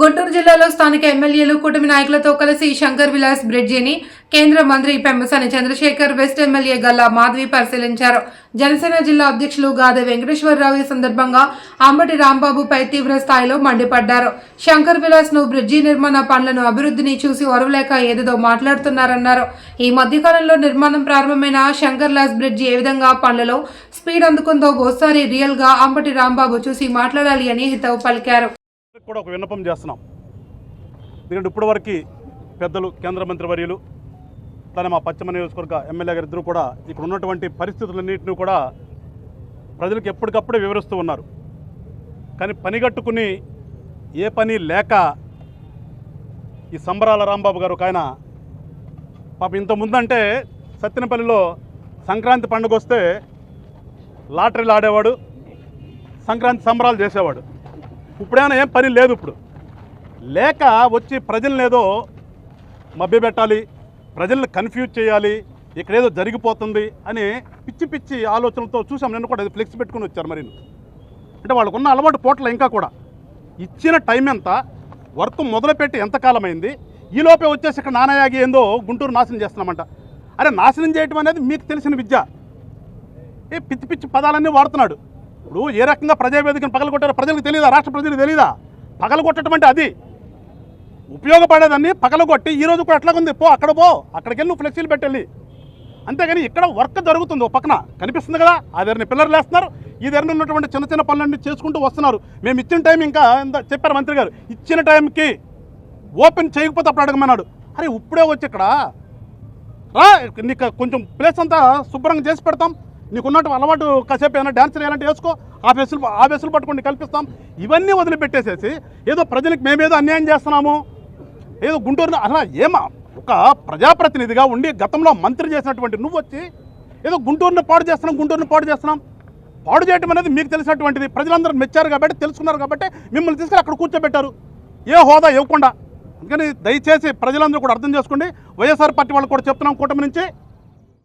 గుంటూరు జిల్లాలో స్థానిక ఎమ్మెల్యేలు కూటమి నాయకులతో కలిసి శంకర్ విలాస్ బ్రిడ్జిని కేంద్ర మంత్రి పెంబసాని చంద్రశేఖర్ వెస్ట్ ఎమ్మెల్యే గల్లా మాధవి పరిశీలించారు. జనసేన జిల్లా అధ్యక్షులు గాదె వెంకటేశ్వరరావు ఈ సందర్భంగా అంబటి రాంబాబుపై తీవ్ర స్థాయిలో మండిపడ్డారు. శంకర్ విలాస్ను బ్రిడ్జి నిర్మాణ పనులను అభివృద్ధిని చూసి ఒరవలేక ఏదేదో మాట్లాడుతున్నారన్నారు. ఈ మధ్యకాలంలో నిర్మాణం ప్రారంభమైన శంకర్ లాస్ బ్రిడ్జి ఏ విధంగా పనులలో స్పీడ్ అందుకుందో ఓసారి రియల్గా అంబటి రాంబాబు చూసి మాట్లాడాలి అని హితవు పలికారు. కూడా ఒక విన్నపం చేస్తున్నాం. ఎందుకంటే ఇప్పటివరకు పెద్దలు కేంద్ర మంత్రి వర్యులు తన మా పశ్చిమ నియోజకవర్గ ఎమ్మెల్యే గారు ఇద్దరు కూడా ఇక్కడ ఉన్నటువంటి పరిస్థితులన్నింటినీ కూడా ప్రజలకు ఎప్పటికప్పుడే వివరిస్తూ ఉన్నారు. కానీ పనిగట్టుకుని ఏ పని లేక ఈ సంబరాల రాంబాబు గారు ఒక ఆయన పాపం ఇంతకుముందంటే సత్తెనపల్లిలో సంక్రాంతి పండుగ వస్తే లాటరీలు ఆడేవాడు సంక్రాంతి సంబరాలు చేసేవాడు. ఇప్పుడైనా ఏం పని లేదు ఇప్పుడు. లేక వచ్చి ప్రజల్ని ఏదో మభ్యపెట్టాలి ప్రజల్ని కన్ఫ్యూజ్ చేయాలి ఇక్కడ ఏదో జరిగిపోతుంది అని పిచ్చి పిచ్చి ఆలోచనలతో చూసాం. నేను కూడా ఫ్లెక్స్ పెట్టుకుని వచ్చారు మరి అంటే వాళ్ళకున్న అలవాటు పోట్ల ఇంకా కూడా. ఇచ్చిన టైం ఎంత వర్క్ మొదలుపెట్టి ఎంతకాలమైంది ఈలోపే వచ్చేసి ఇక్కడ నానయాగి ఏందో గుంటూరు నాశనం చేస్తున్నామంట. అరే నాశనం చేయటం అనేది మీకు తెలిసిన విద్య. ఏ పిచ్చి పిచ్చి పదాలన్నీ వాడుతున్నాడు. ఇప్పుడు ఏ రకంగా ప్రజావేదికను పగలగొట్టారో ప్రజలకు తెలియదా రాష్ట్ర ప్రజలకు తెలియదా పగలగొట్టడం అంటే అది. ఉపయోగపడేదాన్ని పగలగొట్టి ఈరోజు రోజు కూడా ఉంది పో అక్కడ పో అక్కడికి వెళ్ళి నువ్వు ఫ్లెక్సీలు పెట్టెళ్ళి. అంతేగాని ఇక్కడ వర్క్ జరుగుతుంది ఓ పక్కన కనిపిస్తుంది కదా ఆ పిల్లలు పిల్లర్లు వేస్తున్నారు ఈ దగ్గర ఉన్నటువంటి చిన్న చిన్న పనులన్నీ చేసుకుంటూ వస్తున్నారు. మేము ఇచ్చిన టైం ఇంకా ఇంత చెప్పారు మంత్రి గారు. ఇచ్చిన టైంకి ఓపెన్ చేయకపోతే అప్పుడు అడగమన్నాడు. అరే ఇప్పుడే వచ్చి ఇక్కడ రా నీకు కొంచెం ప్లేస్ అంతా శుభ్రంగా చేసి పెడతాం. నీకున్నట్టు అలవాటు కాసేపు ఏమైనా డ్యాన్స్ చేయాలంటే వేసుకో ఆ ఫెసులు ఆ ఫెసులు పట్టుకొని కల్పిస్తాం. ఇవన్నీ వదిలిపెట్టేసేసి ఏదో ప్రజలకు మేమేదో అన్యాయం చేస్తున్నాము. ఏదో గుంటూరులో అలా ఏమా? ఒక ప్రజాప్రతినిధిగా ఉండి గతంలో మంత్రి చేసినటువంటి నువ్వు వచ్చి ఏదో గుంటూరుని పాడు చేస్తున్నాం గుంటూరుని పాడు చేస్తున్నాం. పాడు చేయటం అనేది మీకు తెలిసినటువంటిది. ప్రజలందరూ మెచ్చారు కాబట్టి తెలుసుకున్నారు కాబట్టి మిమ్మల్ని తీసుకుని అక్కడ కూర్చోబెట్టారు. ఏ హోదా ఇవ్వకుండా. అందుకని దయచేసి ప్రజలందరూ కూడా అర్థం చేసుకోండి. వైఎస్ఆర్ పార్టీ వాళ్ళు కూడా చెప్తున్నాం కూటమి నుంచి.